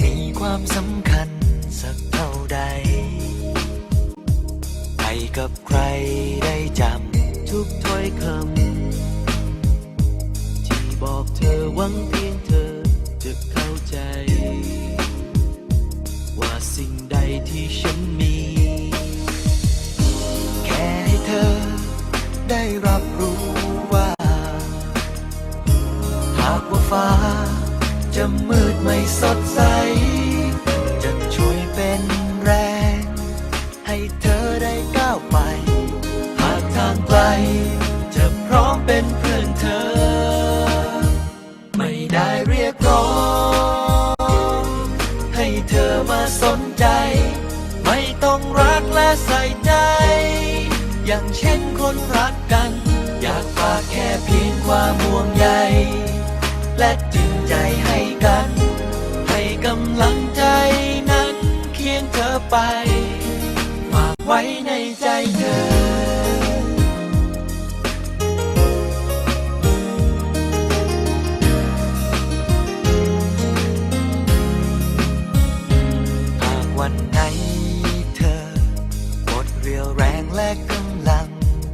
มีความสำคัญสักเท่าใดให้กับใครได้จำทุกถ้อยคำที่บอกเธอหวังเพียงเธอจะเข้าใจ ว่าสิ่งใดที่ฉันมี แค่ให้เธอได้รับรู้ว่า หากว่าฟ้าจะมืดไม่สดใส เธอได้ก้าวไป หากทางไกล จะพร้อมเป็นเพื่อนเธอ ไม่ได้เรียกร้อง ให้เธอมาสนใจ ไม่ต้องรักและใส่ใจ อย่างเช่นคนรักกัน อยากฝากแค่เพียงความห่วงใยและจริงใจให้กัน ให้กำลังใจนั้นเคียงเธอไป ใจเธอหากวันไหนเธอหมดเรียวแรงและกำลัง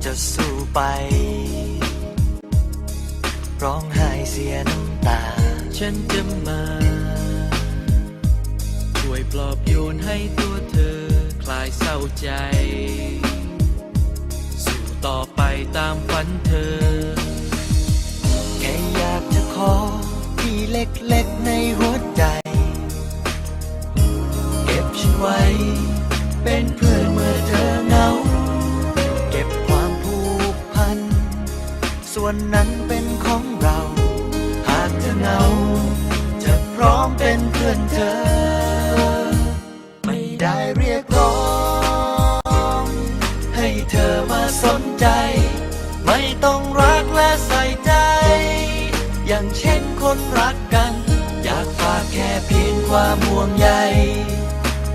จะสู้ไป ร้องไห้เสียน้ำตา ฉันจะมา ช่วยปลอบโยนให้ตัวเธอคลายเศร้าใจ ฝันเธอ แค่อยากจะขอที่เล็กๆในหัวใจ เก็บฉันไว้ เป็นเพื่อนเมื่อเธอเหงา เก็บความผูกพัน ส่วนนั้นเป็นของเรา หากเธอเหงา จะพร้อมเป็นเพื่อนเธอ ไม่ได้เรียกร้อง ให้เธอมาสนใจ คนรักกัน อยากฝากแค่เพียงความห่วงใย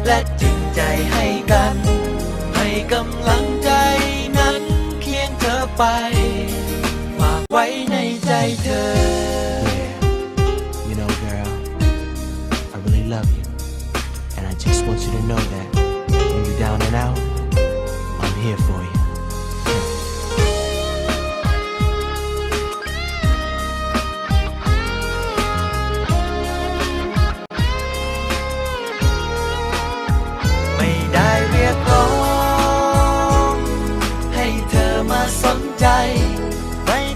และจริงใจให้กัน ให้กำลังใจนั้นเคียงเธอไป ฝากไว้ในใจเธอ Yeah, you know, girl, I really love you. And I just want you to know that when you're down and out, I'm here for you.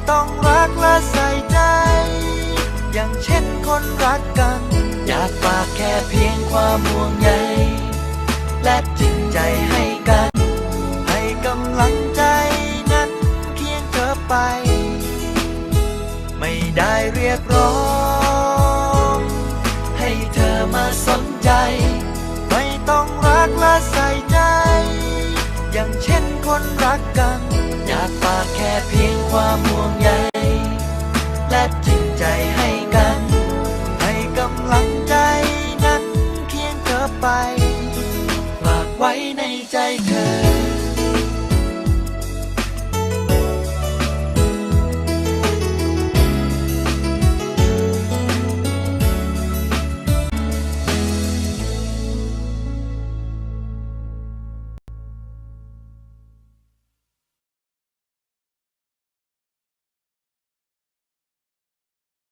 ต้องรักและใส่ใจ อย่างเช่นคนรักกัน อยากฝากแค่เพียงความห่วงใยและจริงใจให้กัน ให้กำลังใจนั้นเคียงเธอไป ไม่ได้เรียกร้อง ให้เธอมาสนใจ ไม่ต้องรักและใส่ใจ อย่างเช่นคนรักกัน อยากฝากแค่เพียง ความห่วงใยและจริงใจให้กัน ให้กำลังใจนั้นเพียงเธอไปฝากไว้ในใจเธอ